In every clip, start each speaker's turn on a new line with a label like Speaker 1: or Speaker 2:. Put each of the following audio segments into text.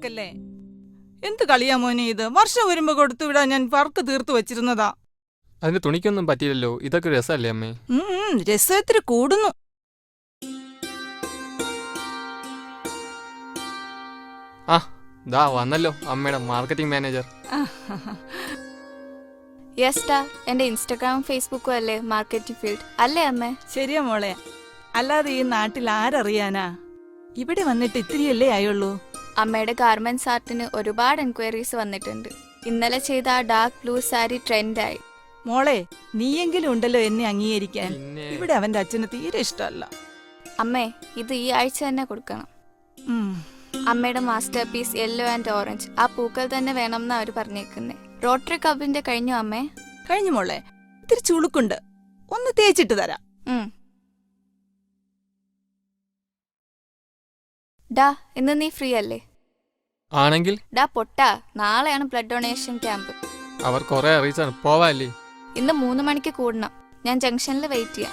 Speaker 1: ചീത്തയാക്കല്ലേ എന്ത് കളിയാ മോനെ ഇത്? വർഷം വരുമ്പോ കൊടുത്തു വിടാൻ ഞാൻ വർക്ക് തീർത്തു വെച്ചിരുന്നതാ.
Speaker 2: അതിന് തുണിക്കൊന്നും പറ്റിയില്ലല്ലോ. ഇതൊക്കെ രസമല്ലേ അമ്മേ?
Speaker 1: രസത്തിന് കൂടുന്നു.
Speaker 2: ആ ദാ വന്നല്ലോ അമ്മയുടെ മാർക്കറ്റിംഗ് മാനേജർ
Speaker 3: യെസ്റ്റാ എന്റെ ഇൻസ്റ്റാഗ്രാമും ഫേസ്ബുക്കും അല്ലേ മാർക്കറ്റിംഗ് ഫീൽഡ് അല്ലേ അമ്മേ?
Speaker 1: ശരിയാ മോളെ. അല്ലാതെ ഈ നാട്ടിൽ ആരറിയാനാ? ഇവിടെ വന്നിട്ട് ഇത്തിരിയല്ലേ ആയുള്ളൂ?
Speaker 3: അമ്മയുടെ ഗാർമെന്റ്സ് ആർട്ടിന് ഒരുപാട് എൻക്വയറീസ് വന്നിട്ടുണ്ട്. ഇന്നലെ ചെയ്ത ആ ഡാർക്ക് ബ്ലൂ സാരി ട്രെൻഡായി
Speaker 1: മോളെ നീയെങ്കിലും ഉണ്ടല്ലോ എന്നെ അംഗീകരിക്കാൻ. ഇവിടെ അവന്റെ അച്ഛന് തീരെ ഇഷ്ടമല്ല.
Speaker 3: അമ്മേ ഇത് ഈ ആഴ്ച തന്നെ കൊടുക്കണം. അമ്മയുടെ master piece yellow and orange ആ പൂക്കൾ തന്നെ വേണം എന്നാ അവർ പറഞ്ഞേക്കുന്നേ. റോട്ടറി കബിന്റെ കഴിഞ്ഞു അമ്മേ?
Speaker 1: കഴിഞ്ഞു മോളെ. ഇത്തിരി ചുളുക്കുണ്ട്. ഒന്ന് തേച്ചിട്ട് തരാം.
Speaker 3: ഡാ ഇന്ന് നീ ഫ്രീ അല്ലേ?
Speaker 2: ആണെങ്കിൽ?
Speaker 3: ഡാ പൊട്ടാ നാളെയാണ് ബ്ലഡ് ഡൊണേഷൻ ക്യാമ്പ്
Speaker 2: അവർ കുറെ അറിയിച്ചാണ്. പോവാല്ലേ?
Speaker 3: ഇന്ന് മൂന്ന് മണിക്ക് കൂടണം. ഞാൻ ജംഗ്ഷനിൽ വെയിറ്റ് ചെയ്യാം.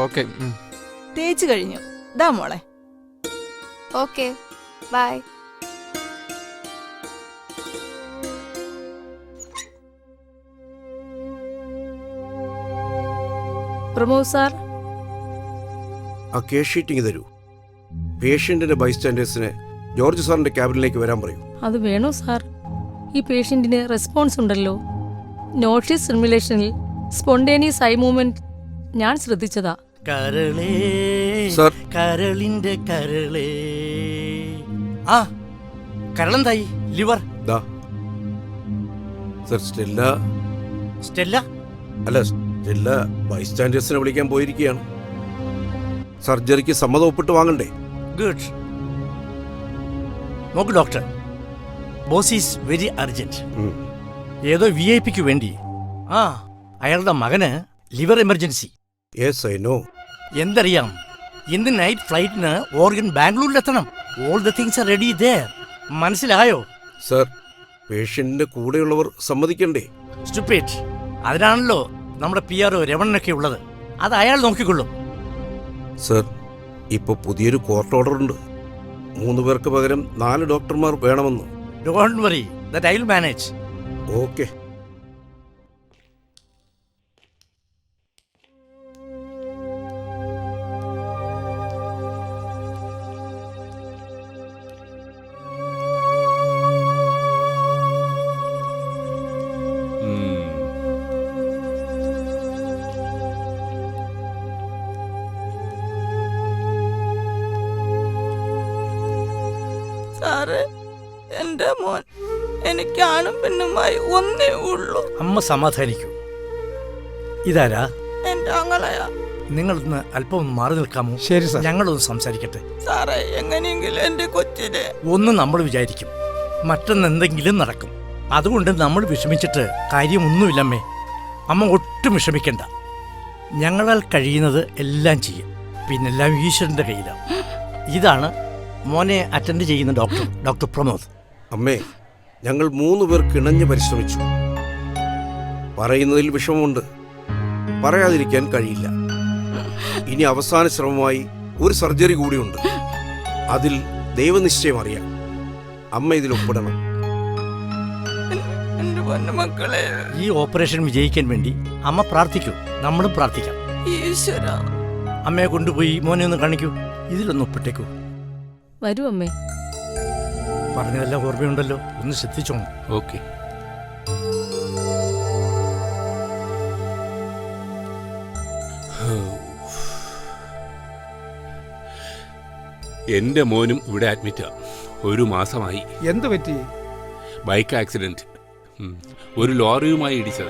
Speaker 2: ഓക്കെ
Speaker 1: തേച്ചു കഴിഞ്ഞു. ദാ മോളെ.
Speaker 3: Okay bye
Speaker 4: Pramod sir.
Speaker 5: ആ കേസ് ഷീറ്റിംഗ് തരൂ. പേഷ്യന്റിന്റെ ബൈസ്റ്റാൻഡേഴ്സിനെ ജോർജ് സാറിന്റെ ക്യാബിനിലേക്ക് വരാൻ പറയൂ.
Speaker 4: അത് വേണോ സാർ? ഈ പേഷ്യന്റിന് റെസ്പോൺസ് ഉണ്ടല്ലോ. നോട്ടീസ് സിമുലേഷനിൽ സ്പോണ്ടേനിയസ് ഐ മൂവ്മെന്റ് ഞാൻ ശ്രദ്ധിച്ചതാ.
Speaker 6: കരളേ
Speaker 5: സർ.
Speaker 6: കരളിന്റെ കരളേ. ആ കരളെന്തായി? ലിവർ?
Speaker 5: ദാ. Sir Stella.
Speaker 6: സ്റ്റെല്ല?
Speaker 5: അല്ല സ്റ്റെല്ല ബൈസ്റ്റാൻഡേഴ്സിനെ വിളിക്കാൻ പോയിരിക്കുകയാണ്. സർജറിക്ക് സമ്മതം ഒപ്പിട്ട് വാങ്ങണ്ടേ?
Speaker 6: ഗുഡ്. നോക്ക് doctor. Boss is very urgent. ഏതോ വി ഐ പിക്ക് വേണ്ടി. ആ അയാളുടെ മകന് liver emergency.
Speaker 5: Yes I know
Speaker 6: എന്തറിയാം? ഇന്ന് നൈറ്റ് ഫ്ലൈറ്റിന് organ ബാംഗ്ലൂരിലെത്തണം. All the things are ready there. മനസ്സിലായോ?
Speaker 5: സർ പേഷ്യന്റിന്റെ കൂടെയുള്ളവർ സമ്മതിക്കണ്ടേ?
Speaker 6: സ്റ്റുപ്പേറ്റ് അതിനാണല്ലോ നമ്മുടെ പി ആർ ഒ രമണനൊക്കെ ഉള്ളത്. അത് അയാൾ നോക്കിക്കൊള്ളും.
Speaker 5: സർ ഇപ്പൊ പുതിയൊരു കോർട്ട് ഓർഡർ ഉണ്ട്. മൂന്ന് പേർക്ക് പകരം നാല് ഡോക്ടർമാർ വേണമെന്ന്.
Speaker 6: Don't worry that I will manage
Speaker 5: okay
Speaker 1: sir എന്റെ മോൻ എനിക്ക് ആണും പെണ്ണുമായി ഒന്നേ ഉള്ളൂ.
Speaker 6: അമ്മ സമാധാനിക്കൂ. ഇതാരാ?
Speaker 1: എന്റെ അങ്ങളയാ
Speaker 6: നിങ്ങളൊന്ന് അല്പം ഒന്ന് മാറി നിൽക്കാമോ?
Speaker 7: ശരി സാർ.
Speaker 6: ഞങ്ങളൊന്ന് സംസാരിക്കട്ടെ.
Speaker 1: സാറേ എങ്ങനെയെങ്കിലും എന്റെ കൊച്ചിനെ
Speaker 6: ഒന്ന് നമ്മൾ വിചാരിക്കും. മറ്റൊന്ന് എന്തെങ്കിലും നടക്കും. അതുകൊണ്ട് നമ്മൾ വിഷമിച്ചിട്ട് കാര്യമൊന്നുമില്ലമ്മേ. അമ്മ ഒട്ടും വിഷമിക്കണ്ട. ഞങ്ങളാൽ കഴിയുന്നത് എല്ലാം ചെയ്യും. പിന്നെല്ലാം ഈശ്വരന്റെ കയ്യിലാണ് ഇതാണ് മോനെ അറ്റൻഡ് ചെയ്യുന്ന ഡോക്ടർ ഡോക്ടർ പ്രമോദ്.
Speaker 5: അമ്മേ ഞങ്ങൾ മൂന്ന് പേർ കിണഞ്ഞ് പരിശ്രമിച്ചു. പറയുന്നതിൽ വിഷമമുണ്ട്. പറയാതിരിക്കാൻ കഴിയില്ല. ഇനി അവസാന ശ്രമമായി ഒരു സർജറി കൂടിയുണ്ട്. അതിൽ ദൈവനിശ്ചയം അറിയാം. അമ്മ ഇതിൽ ഒപ്പിടണം.
Speaker 6: ഈ ഓപ്പറേഷൻ വിജയിക്കാൻ വേണ്ടി അമ്മ പ്രാർത്ഥിക്കൂ. നമ്മളും പ്രാർത്ഥിക്കാം. അമ്മയെ കൊണ്ടുപോയി മോനെ ഒന്ന് കാണിക്കൂ. ഇതിലൊന്ന് ഒപ്പിട്ടേക്കൂ.
Speaker 4: വരൂ അമ്മേ.
Speaker 6: പറഞ്ഞതെല്ലാം ഓർമ്മയുണ്ടല്ലോ. ഒന്ന് ശ്രദ്ധിച്ചോണം.
Speaker 8: ഓക്കെ. എന്റെ മോനും ഇവിടെ അഡ്മിറ്റാ. ഒരു മാസമായി.
Speaker 7: എന്ത് പറ്റി?
Speaker 8: Bike accident. ഉം. ഒരു ലോറിയുമായി ഇടിച്ചത്.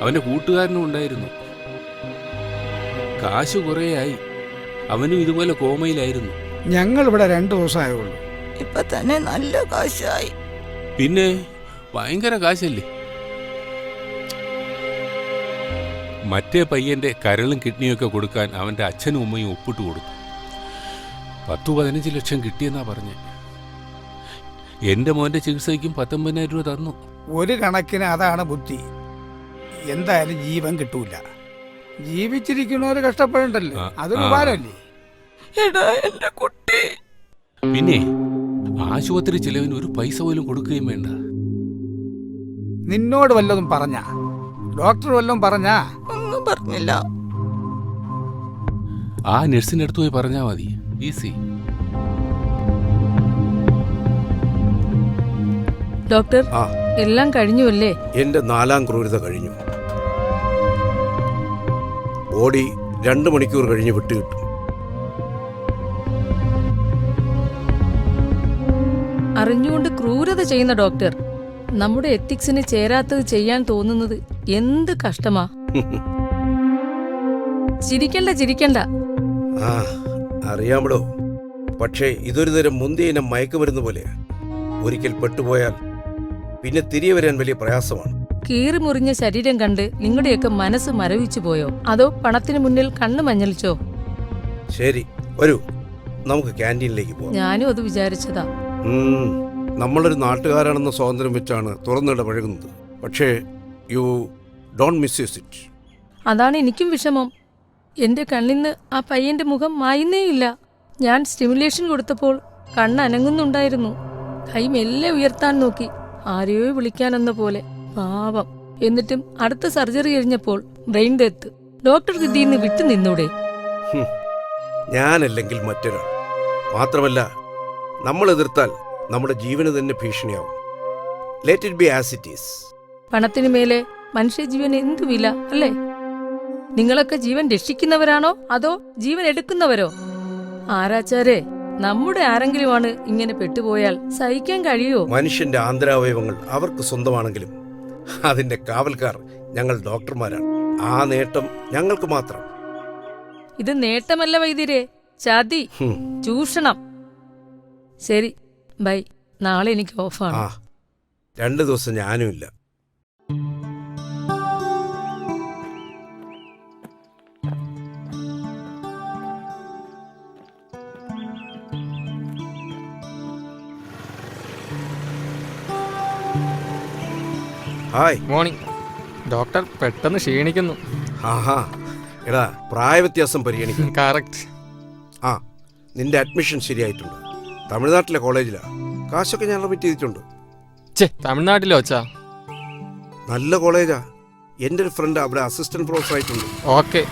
Speaker 8: അവന്റെ കൂട്ടുകാരനും ഉണ്ടായിരുന്നു. കാശ് കുറേയായി. അവനും ഇതുപോലെ കോമയിലായിരുന്നു.
Speaker 7: ഞങ്ങൾ ഇവിടെ രണ്ടു ദിവസമായുള്ളൂ
Speaker 1: ഇപ്പൊ തന്നെ നല്ല കാശായി.
Speaker 8: പിന്നെ ഭയങ്കര കാശല്ലേ? മറ്റേ പയ്യന്റെ കരളും കിഡ്നിയൊക്കെ കൊടുക്കാൻ അവന്റെ അച്ഛനും ഉമ്മയും ഒപ്പിട്ട് കൊടുത്തു. പത്തു പതിനഞ്ച് ലക്ഷം കിട്ടിയെന്നാ പറഞ്ഞേ. എന്റെ മോന്റെ ചികിത്സയ്ക്കും പത്തൊമ്പതിനായിരം രൂപ തന്നു.
Speaker 7: ഒരു കണക്കിന് അതാണ് ബുദ്ധി. എന്തായാലും ജീവൻ കിട്ടൂല. ജീവിച്ചിരിക്കുന്നവര് കഷ്ടപ്പെടണ്ടല്ലോ? അതൊരു. ഉപകാരമല്ലേ?
Speaker 1: എടാ എന്റെ കുട്ടി.
Speaker 8: പിന്നെ ആശുപത്രി ചെലവിന് ഒരു പൈസ പോലും കൊടുക്കുകയും വേണ്ട.
Speaker 7: നിന്നോട് വല്ലതും പറഞ്ഞ? ഡോക്ടർ വല്ലതും പറഞ്ഞ?
Speaker 1: ഒന്നും പറഞ്ഞില്ല.
Speaker 8: ആ നഴ്സിന്റെ അടുത്ത് പോയി പറഞ്ഞാ മതി. ഈസി.
Speaker 4: ഡോക്ടർ
Speaker 5: ആ.
Speaker 4: എല്ലാം കഴിഞ്ഞുവല്ലേ?
Speaker 5: എന്റെ നാലാം ക്രൂരത കഴിഞ്ഞു. ബോഡി രണ്ട് മണിക്കൂർ കഴിഞ്ഞ് വിട്ടുകിട്ടും.
Speaker 4: അറിഞ്ഞുകൊണ്ട് ക്രൂരത ചെയ്യുന്ന ഡോക്ടർ. നമ്മുടെ എത്തിക്സിന് ചേരാത്തത് ചെയ്യാൻ തോന്നുന്നത് എന്ത് കഷ്ടമാ. ചിരിക്കണ്ട ചിരിക്കണ്ട.
Speaker 5: ആ അറിയാമടോ. പക്ഷേ ഇതൊരു തരം മുന്തിയ ഇനം മയക്കുമരുന്ന് പോലെയാ. ഒരിക്കൽ പെട്ടുപോയാൽ പിന്നെ തിരികെ വരാൻ വലിയ പ്രയാസമാണ്.
Speaker 4: കീറി മുറിഞ്ഞ ശരീരം കണ്ട് നിങ്ങളുടെയൊക്കെ മനസ്സ് മരവിച്ചു പോയോ? അതോ പണത്തിന് മുന്നിൽ കണ്ണു മഞ്ഞളിച്ചോ?
Speaker 5: ശരി വരൂ. നമുക്ക് ക്യാന്റീനിലേക്ക് പോവാം.
Speaker 4: ഞാനും അത് വിചാരിച്ചതാ.
Speaker 5: നമ്മളൊരു നാട്ടുകാരാണെന്ന സ്വാതന്ത്ര്യം വെച്ചാണ് തുറന്നിടപഴകുന്നത് പക്ഷേ you don't misuse it.
Speaker 4: അതാണ് എനിക്കും വിഷമം. എന്റെ കണ്ണിന്ന് ആ പയ്യന്റെ മുഖം മായുന്നേയില്ല. ഞാൻ സ്റ്റിമുലേഷൻ കൊടുത്തപ്പോൾ കണ്ണ് അനങ്ങുന്നുണ്ടായിരുന്നു. കൈ മെല്ലെ ഉയർത്താൻ നോക്കി. ആരെയോ വിളിക്കാനെന്ന പോലെ. പാവം. എന്നിട്ടും അടുത്ത സർജറി കഴിഞ്ഞപ്പോൾ ബ്രെയിൻ ഡെത്ത്. ഡോക്ടർ വിദ്യ വിട്ടു നിന്നൂടെ
Speaker 5: ഞാനല്ലെങ്കിൽ മറ്റൊരാൾ. മാത്രമല്ല നമ്മൾ എതിർത്താൽ നമ്മുടെ ജീവന് തന്നെ ഭീഷണിയാവും. Let it be as it is
Speaker 4: പണത്തിനു മേലെ മനുഷ്യജീവൻ എന്തു വില അല്ലേ? നിങ്ങളൊക്കെ ജീവൻ രക്ഷിക്കുന്നവരാണോ അതോ ജീവൻ എടുക്കുന്നവരോ? ആരാച്ചാരെ നമ്മുടെ ആരെങ്കിലുമാണ് ഇങ്ങനെ പെട്ടുപോയാൽ സഹിക്കാൻ കഴിയുമോ?
Speaker 5: മനുഷ്യന്റെ ആന്തരാവയവങ്ങൾ അവർക്ക് സ്വന്തമാണെങ്കിലും അതിന്റെ കാവൽക്കാർ ഞങ്ങൾ ഡോക്ടർമാരാണ്. ആ നേട്ടം ഞങ്ങൾക്ക് മാത്രം.
Speaker 4: ഇത് നേട്ടമല്ല വൈദ്യരെ ചതി ചൂഷണം. ശരി. ബൈ. നാളെ എനിക്ക് ഓഫാണ്.
Speaker 5: ആ. രണ്ടു ദിവസം ഇല്ല. ഹായ്.
Speaker 2: മോർണിംഗ്. ഡോക്ടർ പെട്ടെന്ന് ക്ഷീണിക്കുന്നു.
Speaker 5: ആഹാ. എടാ പ്രായവ്യത്യാസം പരിഗണിക്കും.
Speaker 2: കറക്റ്റ്.
Speaker 5: ആ നിന്റെ അഡ്മിഷൻ ശരിയായിട്ടുണ്ട്. തമിഴ്നാട്ടിലെ കോളേജിലാ. കാശൊക്കെ ഞാൻ റിമിറ്റ് ചെയ്തിട്ടുണ്ട്.
Speaker 2: ചേ തമിഴ്നാട്ടിലോ അച്ഛാ?
Speaker 5: നല്ല കോളേജാ. എന്റെ ഒരു ഫ്രണ്ട് അവിടെ അസിസ്റ്റന്റ് പ്രൊഫസർ ആയിട്ടുണ്ട്.
Speaker 2: ഓക്കെ.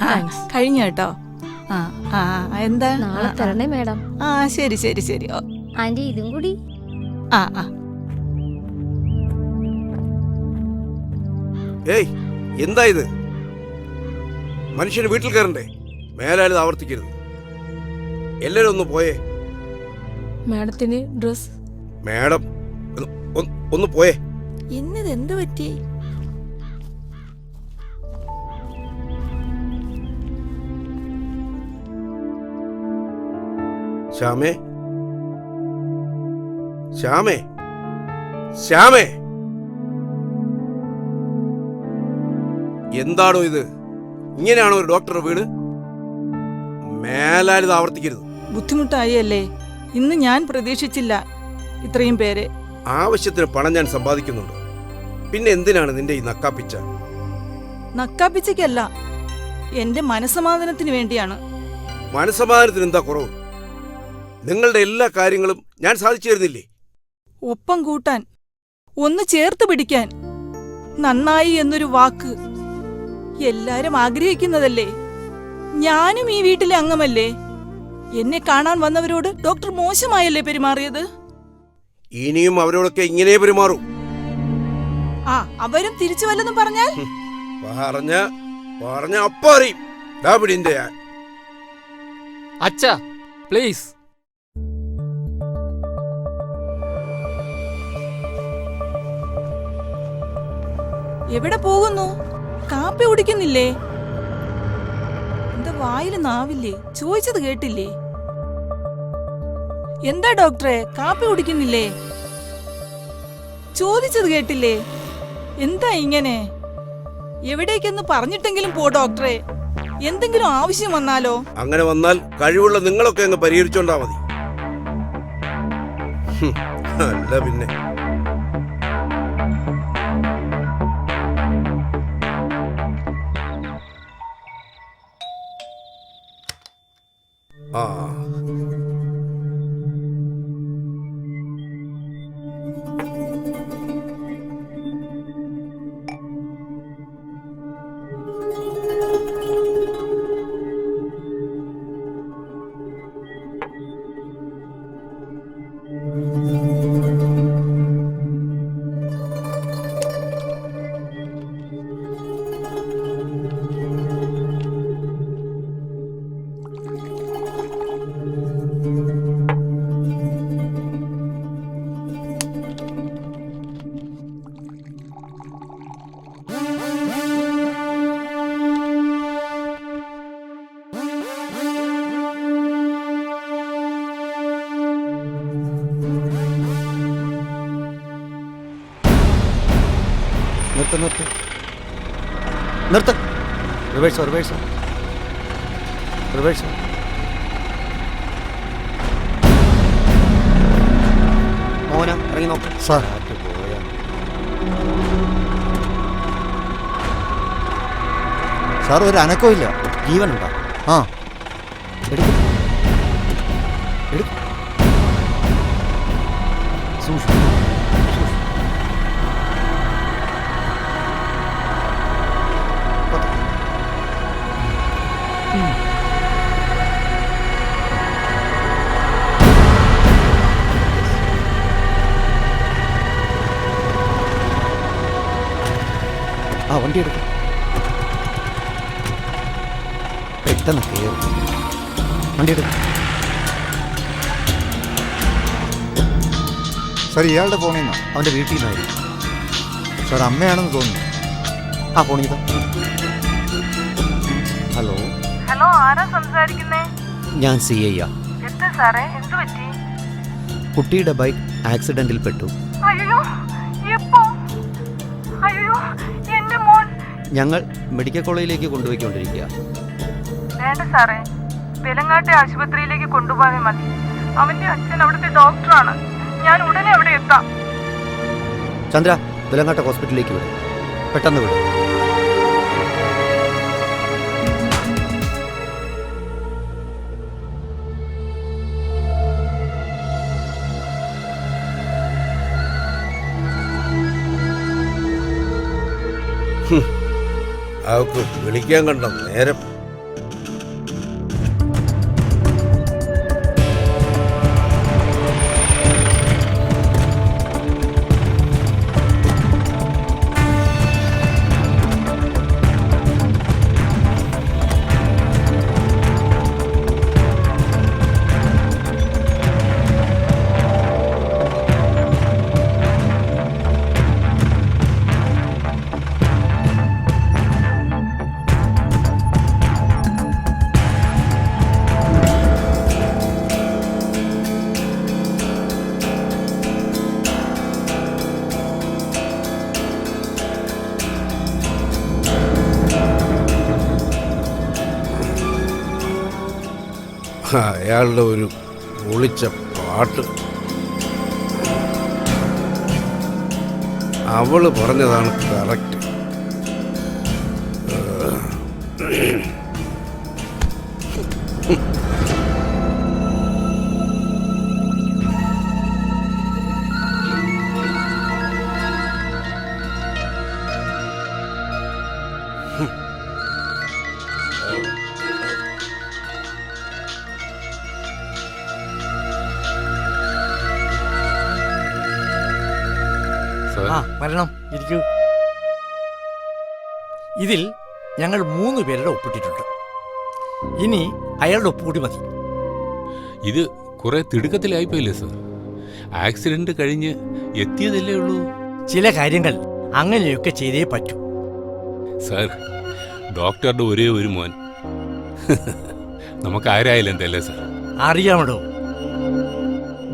Speaker 1: ആ, കഴിഞ്ഞു കേട്ടോ. ആ ആ ആ, എന്താ?
Speaker 9: നാളെ തരണേ മേഡം.
Speaker 1: ആ ശരി ശരി ശരി. ഓ,
Speaker 9: ആന്റി ഇതും കൂടി.
Speaker 1: ആ ആ.
Speaker 5: ഏയ് എന്താ ഇത്? മനുഷ്യന് വീട്ടിൽ കയറണ്ടേ? മേലാലിത് ആവർത്തിക്കരുത്. എല്ലാവരും ഒന്ന് പോയേ.
Speaker 4: മാഡത്തിന് ഡ്രസ്.
Speaker 5: മാഡം ഒന്ന്- പോയെ.
Speaker 1: ഇന്നത് എന്ത് പറ്റി?
Speaker 5: ശ്യാമേ. ശ്യാമേ. ശ്യാമേ. എന്താണോ ഇത്? ഇങ്ങനെയാണോ ഒരു ഡോക്ടർ വീട്? മേലാലിത് ആവർത്തിക്കരുത്.
Speaker 1: ബുദ്ധിമുട്ടായി അല്ലേ ഇന്ന് ഞാൻ പ്രതീക്ഷിച്ചില്ല ഇത്രയും പേരെ.
Speaker 5: ആവശ്യത്തിന് പണം ഞാൻ സമ്പാദിക്കുന്നുണ്ട്. പിന്നെ എന്തിനാണ് നിന്റെ ഈ നക്കാപ്പിച്ച?
Speaker 1: നക്കാപ്പിച്ചയ്ക്കല്ല എന്റെ മനസമാധാനത്തിന് വേണ്ടിയാണ്.
Speaker 5: മനസമാധാനത്തിന് എന്താ കുറവ്? നിങ്ങളുടെ എല്ലാ കാര്യങ്ങളും ഞാൻ സാധിച്ചു തരുന്നില്ലേ?
Speaker 1: ഒപ്പം കൂട്ടാൻ ഒന്ന് ചേർത്ത് പിടിക്കാൻ നന്നായി എന്നൊരു വാക്ക് എല്ലാരും ആഗ്രഹിക്കുന്നതല്ലേ? ഞാനും ഈ വീട്ടിലെ അംഗമല്ലേ? എന്നെ കാണാൻ വന്നവരോട് ഡോക്ടർ മോശമായല്ലേ പെരുമാറിയത്?
Speaker 5: ഇനിയും അവരോടൊക്കെ ഇങ്ങനെ പെരുമാറും.
Speaker 1: ആ അവരും തിരിച്ചു വല്ലെന്നും പറഞ്ഞാൽ?
Speaker 5: പറഞ്ഞ പറഞ്ഞ അപ്പ അറിയും. ദാ
Speaker 2: അച്ഛാ പ്ലീസ്
Speaker 1: എവിടെ പോകുന്നു? കാപ്പി കുടിക്കുന്നില്ലേ? വായിൽ നാവില്ലേ ചോദിച്ചത് കേട്ടില്ലേ? എന്താ ഡോക്ടറെ? കാപ്പി കുടിക്കുന്നില്ലേ? ചോദിച്ചത് കേട്ടില്ലേ? എന്താ ഇങ്ങനെ? എവിടേക്കെന്ന് പറഞ്ഞിട്ടെങ്കിലും പോ ഡോക്ടറെ. എന്തെങ്കിലും ആവശ്യം വന്നാലോ?
Speaker 5: അങ്ങനെ വന്നാൽ കഴിവുള്ള നിങ്ങളൊക്കെ അങ്ങ് പരിഹരിച്ചോണ്ടാ മതി. അല്ല പിന്നെ. ആ
Speaker 9: നിർത്ത് നിർത്ത്. നിർത്ത്. റിവേഴ്സോ റിവേഴ്സോ റിവേഴ്സോ മോന ഇറങ്ങി നോക്ക്. സാർ. സാർ ഒരു അനക്കവും ഇല്ല. ജീവനുണ്ടോ? ആ. എടുക്കും. എടുക്കും. സൂക്ഷിച്ചു പെട്ടെന്ന് കയറും. വണ്ടി സാർ ഇയാളുടെ ഫോണിൽ നിന്നാ അവന്റെ വീട്ടിൽ നിന്നായിരുന്നു സാർ അമ്മയാണെന്ന് തോന്നുന്നു. ആ ഫോണിൽ ഹലോ
Speaker 1: ഹലോ ആരാ സംസാരിക്കുന്നേ?
Speaker 9: ഞാൻ സി ഐ ആ.
Speaker 1: എന്താ സാറേ എന്ത് പറ്റി?
Speaker 9: കുട്ടിയുടെ ബൈക്ക് ആക്സിഡന്റിൽ പെട്ടു.
Speaker 1: അയ്യോ എപ്പോ അയ്യോ എന്റെ മോൻ.
Speaker 9: ഞങ്ങൾ മെഡിക്കൽ കോളേജിലേക്ക് കൊണ്ടുപോയിക്കൊണ്ടിരിക്കുക
Speaker 1: വേണ്ട സാറേ. വെലങ്ങാട്ടെ ആശുപത്രിയിലേക്ക് കൊണ്ടുപോകാൻ മതി. അവന്റെ അച്ഛൻ അവിടുത്തെ ഡോക്ടറാണ്. ഞാൻ ഉടനെ അവിടെ എത്താം.
Speaker 9: ചന്ദ്ര വിലങ്ങാട്ട ഹോസ്പിറ്റലിലേക്ക് വിടും. പെട്ടെന്ന് വിടും.
Speaker 5: അവർക്ക് വിളിക്കാൻ കണ്ടോ? നേരം. അയാളുടെ ഒരു പൊളിച്ച പാട്ട്. അവൾ പറഞ്ഞതാണ് കറക്റ്റ്.
Speaker 6: മൂന്ന് പേരുടെ ഒപ്പിട്ടിട്ടുണ്ട്. ഇനി അയാളുടെ ഒപ്പ് കൂടി മതി.
Speaker 8: ഇത് കുറെ തിടുക്കത്തിലായിപ്പോയില്ലേ സർ? ആക്സിഡന്റ് കഴിഞ്ഞ് എത്തിയതല്ലേ ഉള്ളൂ?
Speaker 6: ചില കാര്യങ്ങൾ അങ്ങനെയൊക്കെ ചെയ്തേ പറ്റൂ.
Speaker 8: സർ ഡോക്ടറുടെ ഒരേ ഒരു മോൻ. നമുക്ക് ആരായാലും എന്തല്ലേ സർ?
Speaker 6: അറിയാമടോ.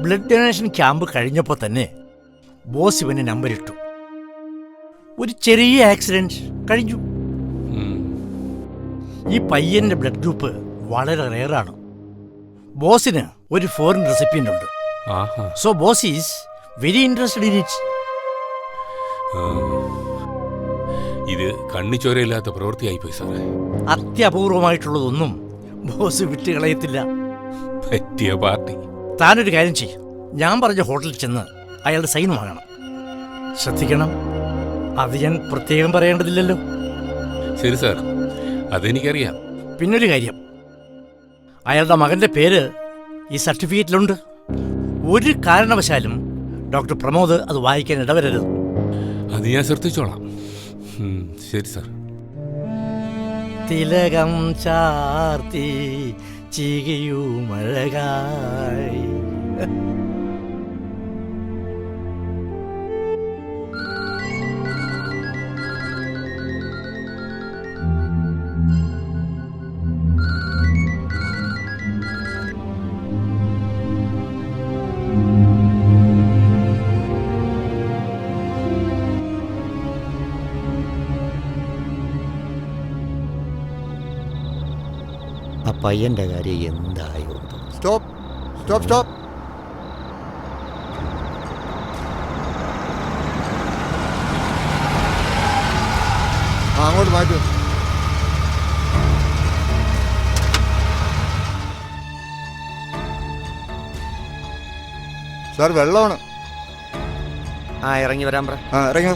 Speaker 6: ബ്ലഡ് ഡൊണേഷൻ ക്യാമ്പ് കഴിഞ്ഞപ്പോൾ തന്നെ ബോസ് ഇവന് നമ്പർ ഇട്ടു. ഒരു ചെറിയ ആക്സിഡന്റ് കഴിഞ്ഞു. ഈ പയ്യന്റെ ബ്ലഡ് ഗ്രൂപ്പ് വളരെ റെയറാണ് ബോസിന് ഒരു ഫോറിൻ റെസിപ്പിയന്റ് ഉണ്ട്. So boss is very interested in it.
Speaker 8: ഇത് കണ്ണിച്ചോരയില്ലാത്ത പ്രവൃത്തിയായി പോയി സാറേ.
Speaker 6: അത്യപൂർവമായിട്ടുള്ളതൊന്നും ബോസ് വിട്ടുകളയത്തില്ല.
Speaker 8: പറ്റിയ പാർട്ടി.
Speaker 6: താനൊരു കാര്യം ചെയ്യും. ഞാൻ പറഞ്ഞ ഹോട്ടലിൽ ചെന്ന് അയാളുടെ സൈൻ വാങ്ങണം. ശ്രദ്ധിക്കണം. അത് ഞാൻ പ്രത്യേകം പറയേണ്ടതില്ലല്ലോ.
Speaker 8: ശരി സാർ. അതെനിക്കറിയാം.
Speaker 6: പിന്നൊരു കാര്യം. അയാളുടെ മകന്റെ പേര് ഈ സർട്ടിഫിക്കറ്റിലുണ്ട്. ഒരു കാരണവശാലും ഡോക്ടർ പ്രമോദ് അത് വായിക്കാൻ ഇടവരരുത്.
Speaker 8: അത് ഞാൻ ശ്രദ്ധിച്ചോളാം. ശരി സാർ.
Speaker 6: തിലകം ചാർത്തി ചികയുമഴകായി
Speaker 9: പയ്യന്റെ കാര്യം എന്തായോ
Speaker 10: സ്റ്റോപ്പ്. Stop stop. ആ അങ്ങോട്ട് മാറ്റൂ. സാർ വെള്ളമാണ്.
Speaker 9: ആ ഇറങ്ങി വരാൻ പറ
Speaker 10: ആ ഇറങ്ങോ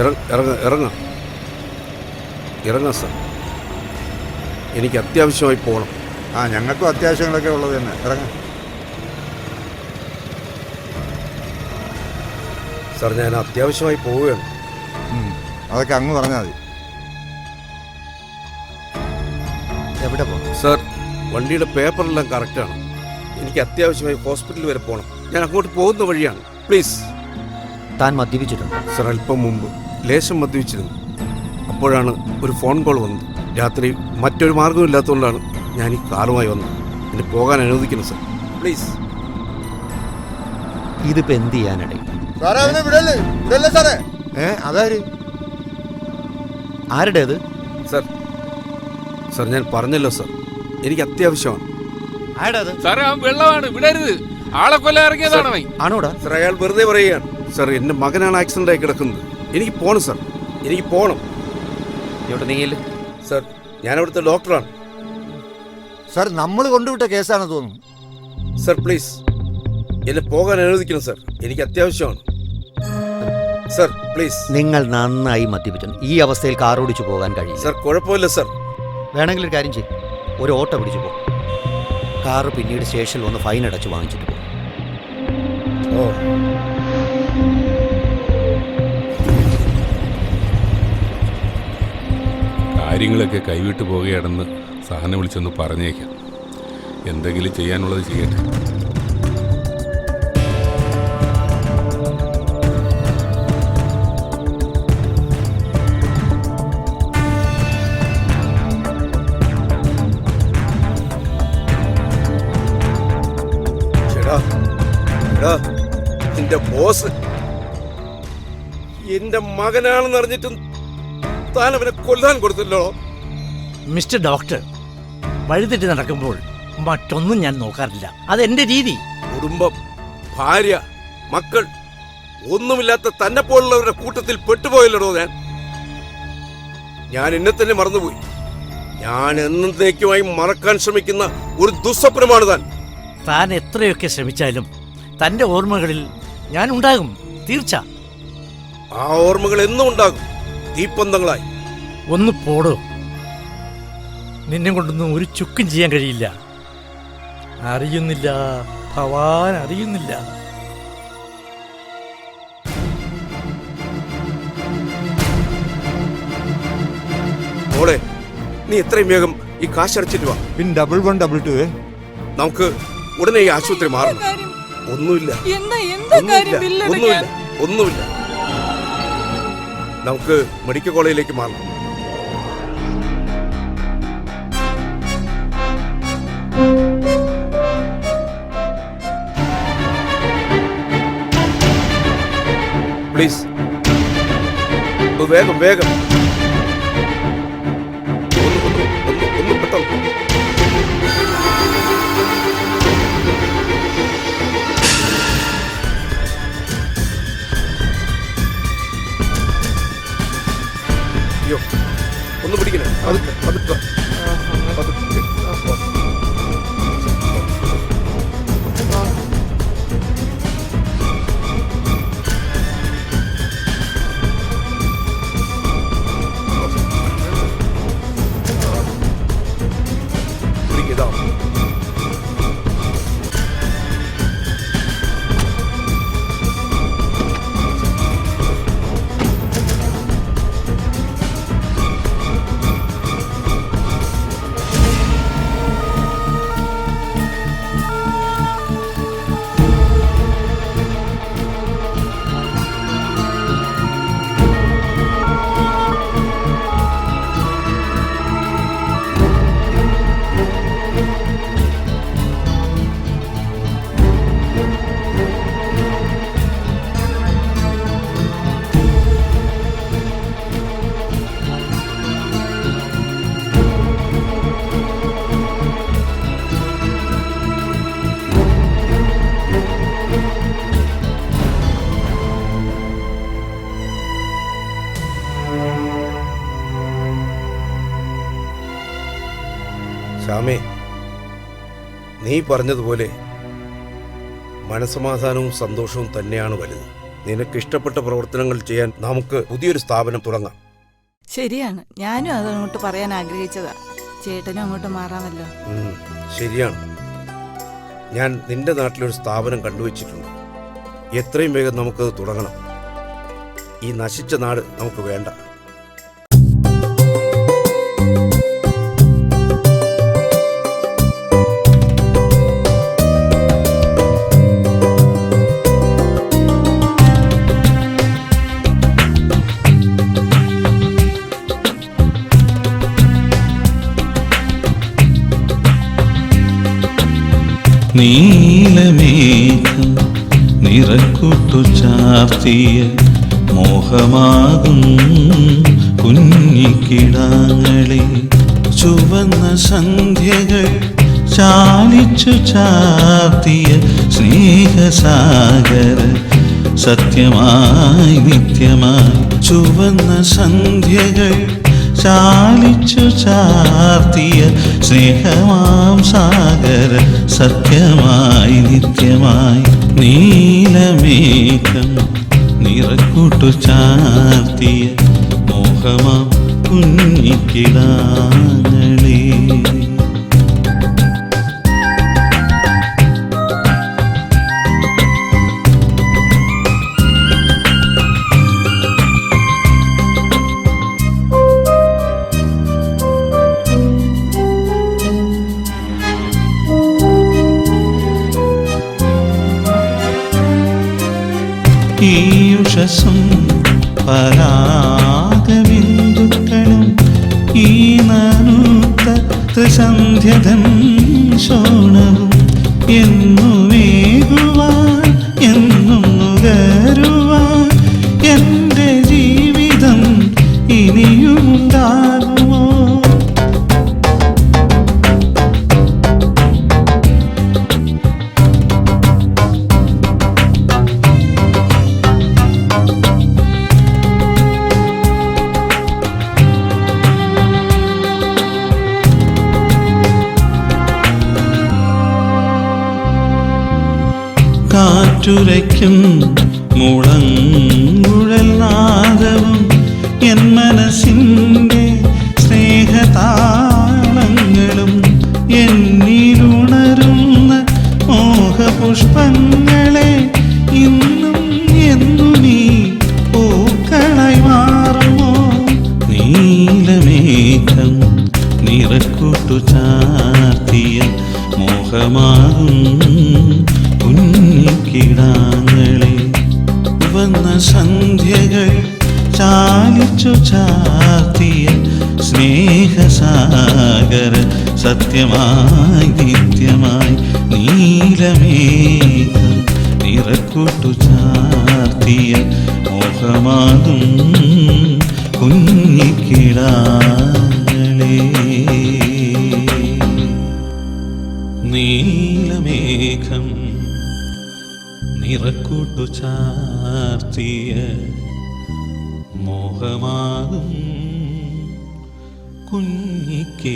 Speaker 5: ഇറങ്ങ ഇറങ്ങ ഇറങ്ങാം. ഇറങ്ങാം സാർ. എനിക്ക് അത്യാവശ്യമായി പോകണം
Speaker 10: ആ ഞങ്ങൾക്കും അത്യാവശ്യങ്ങളൊക്കെ ഉള്ളത് തന്നെ. ഇറങ്ങാം.
Speaker 5: സാർ ഞാൻ അത്യാവശ്യമായി പോവുകയാണ്.
Speaker 10: അതൊക്കെ അങ്ങ് പറഞ്ഞാൽ മതി.
Speaker 9: എവിടെ പോകും
Speaker 5: സാർ വണ്ടിയുടെ പേപ്പറെല്ലാം കറക്റ്റാണ് എനിക്ക് അത്യാവശ്യമായി ഹോസ്പിറ്റലിൽ വരെ പോകണം ഞാൻ അങ്ങോട്ട് പോകുന്ന വഴിയാണ്. പ്ലീസ്
Speaker 9: താൻ മദ്യപിച്ചിട്ടുണ്ട്?
Speaker 5: സാർ അല്പം മുമ്പ് ലേശം മദ്യപിച്ചിരുന്നു. അപ്പോഴാണ് ഒരു ഫോൺ കോൾ വന്നത്. രാത്രി മറ്റൊരു മാർഗമില്ലാത്തതുകൊണ്ടാണ് ഞാൻ ഈ കാറുമായി വന്നത്. എന്നെ പോകാൻ അനുവദിക്കണം സർ. പ്ലീസ്.
Speaker 9: ഇതിപ്പോ എന്ത് ചെയ്യാനിടയിൽ ആരുടേത്
Speaker 5: സർ സർ ഞാൻ പറഞ്ഞല്ലോ സർ. എനിക്ക് അത്യാവശ്യമാണ്.
Speaker 9: ആരുടേത്
Speaker 8: സാറേ അവൻ വെള്ളമാണ്. വിടരുത്. ആളെ കൊല്ലാൻ ഇറങ്ങിയതാണ് അവൻ.
Speaker 9: ആണോടാ?
Speaker 5: സാർ അയാൾ വെറുതെ പറയുകയാണ്. സർ എന്റെ മകനാണ് ആക്സിഡന്റ് ആയി കിടക്കുന്നത്. എനിക്ക് പോകണം സർ. എനിക്ക് പോകണം
Speaker 9: ഇങ്ങോട്ട് നീങ്ങില്ല
Speaker 5: സാർ ഞാൻ അവിടുത്തെ ഡോക്ടറാണ്.
Speaker 10: സർ നമ്മൾ കൊണ്ടുവിട്ട കേസാണ് തോന്നുന്നു.
Speaker 5: സർ പ്ലീസ് എന്നെ പോകാൻ അനുവദിക്കണം സർ. എനിക്ക് അത്യാവശ്യമാണ്. Sir please.
Speaker 9: നിങ്ങൾ നന്നായി മദ്യപിച്ചു ഈ അവസ്ഥയിൽ കാർ ഓടിച്ചു പോകാൻ കഴിയും
Speaker 5: സർ കുഴപ്പമില്ല സർ.
Speaker 9: വേണമെങ്കിൽ ഒരു കാര്യം ചെയ്യും. ഒരു ഓട്ടോ പിടിച്ചു പോകും കാറ് പിന്നീട് സ്റ്റേഷനിൽ ഒന്ന് ഫൈൻ അടച്ച് വാങ്ങിച്ചിട്ട് പോകും
Speaker 5: ഓ.
Speaker 8: കാര്യങ്ങളൊക്കെ കൈവിട്ട് പോകുകയാണെന്ന് സഹന വിളിച്ചൊന്ന് പറഞ്ഞേക്കാം. എന്തെങ്കിലും ചെയ്യാനുള്ളത് ചെയ്യട്ടെ.
Speaker 5: നിന്റെ ബോസ്. എന്റെ മകനാണെന്ന് അറിഞ്ഞിട്ടും താൻ അവനെ കൊല്ലാൻ കൊടുത്തല്ലോ
Speaker 6: മിസ്റ്റർ ഡോക്ടർ വഴിതെറ്റി നടക്കുമ്പോൾ മറ്റൊന്നും ഞാൻ നോക്കാറില്ല. അതെന്റെ രീതി.
Speaker 5: കുടുംബം ഭാര്യ മക്കൾ ഒന്നുമില്ലാത്ത തന്നെ പോലുള്ളവരുടെ കൂട്ടത്തിൽ പെട്ടുപോയല്ലോ ഞാൻ? ഞാൻ എന്നെ തന്നെ മറന്നുപോയി. ഞാൻ എന്നേക്കുമായി മറക്കാൻ ശ്രമിക്കുന്ന ഒരു ദുസ്വപ്നമാണ് താൻ.
Speaker 6: താൻ എത്രയൊക്കെ ശ്രമിച്ചാലും തന്റെ ഓർമ്മകളിൽ ഞാൻ ഉണ്ടാകും. തീർച്ച.
Speaker 5: ആ ഓർമ്മകൾ എന്നും ഉണ്ടാകും. തീപ്പന്തങ്ങളായി.
Speaker 6: ഒന്ന് പോടോ. നിന്നെ കൊണ്ടൊന്നും ഒരു ചുക്കും ചെയ്യാൻ കഴിയില്ല. അറിയുന്നില്ല. ഭവാൻ അറിയുന്നില്ല.
Speaker 5: മോളെ നീ എത്രയും വേഗം ഈ കാശ് അടച്ചിട്ട് വാ.
Speaker 10: Pin double one double two
Speaker 5: നമുക്ക് ഉടനെ ഈ ആശുപത്രി മാറണം. ഒന്നുമില്ല.
Speaker 1: എന്താ എന്താ കാര്യം
Speaker 5: ഒന്നുമില്ല. ഒന്നുമില്ല. ഒന്നുമില്ല. നമുക്ക് മെഡിക്കൽ കോളേജിലേക്ക് മാറണം. പ്ലീസ് വേഗം വേഗം ഒന്ന് നീ പറഞ്ഞതുപോലെ മനസമാധാനവും സന്തോഷവും തന്നെയാണ് വലുത്. നിനക്ക് ഇഷ്ടപ്പെട്ട പ്രവർത്തനങ്ങൾ ചെയ്യാൻ നമുക്ക് പുതിയൊരു സ്ഥാപനം തുടങ്ങാം.
Speaker 1: ശരിയാണ്. ഞാനും അങ്ങോട്ട് പറയാൻ ആഗ്രഹിച്ചതാ. ചേട്ടനും അങ്ങോട്ട് മാറാമല്ലോ.
Speaker 5: ശരിയാണ്. ഞാൻ നിന്റെ നാട്ടിലൊരു സ്ഥാപനം കണ്ടുവച്ചിട്ടുണ്ട്. എത്രയും വേഗം നമുക്കത് തുടങ്ങണം. ഈ നശിച്ച നാട് നമുക്ക് വേണ്ട.
Speaker 11: നീലമേഘം നിറക്കുട്ടു ചാർത്തിയ മോഹമാകും കുഞ്ഞിക്കിടാങ്ങളെ ചുവന്ന സന്ധ്യകൾ ചാലിച്ചു ചാർത്തിയ സ്നേഹസാഗര സത്യമായി നിത്യമായി. ചുവന്ന സന്ധ്യകൾ ചാലിച്ചു ചാർത്തിയ സ്നേഹമാം സാഗര സത്യമായി നിത്യമായി നീലമേഘം നിറക്കൂട്ടു ചാർത്തിയ മോഹമാം കുഞ്ഞിക്കിടാങ്ങളേ പരാഗബിന്ദുക്കളും ഈ നനുത്ത ത്രിസന്ധ്യതൻ മോഹമാകും കുഞ്ഞിക്കിടാങ്ങളേ.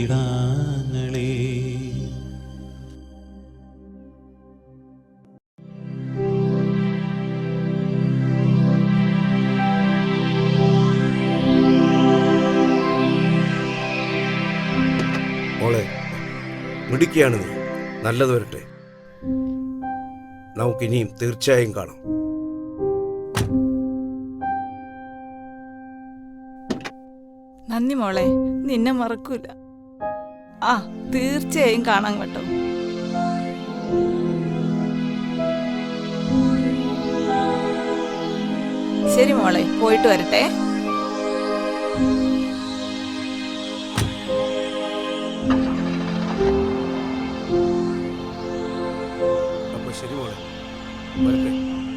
Speaker 5: മോളെ മിടുക്കിയാണ് നീ. നല്ലത് വരട്ടെ. നമുക്കിനിയും തീർച്ചയായും കാണാം.
Speaker 1: നന്ദി മോളെ. നിന്നെ മറക്കൂല. ആ തീർച്ചയായും കാണാൻ കേട്ടോ. ശരി മോളെ പോയിട്ട് വരട്ടെ.
Speaker 5: ശരി മോളെ. വരട്ടെ.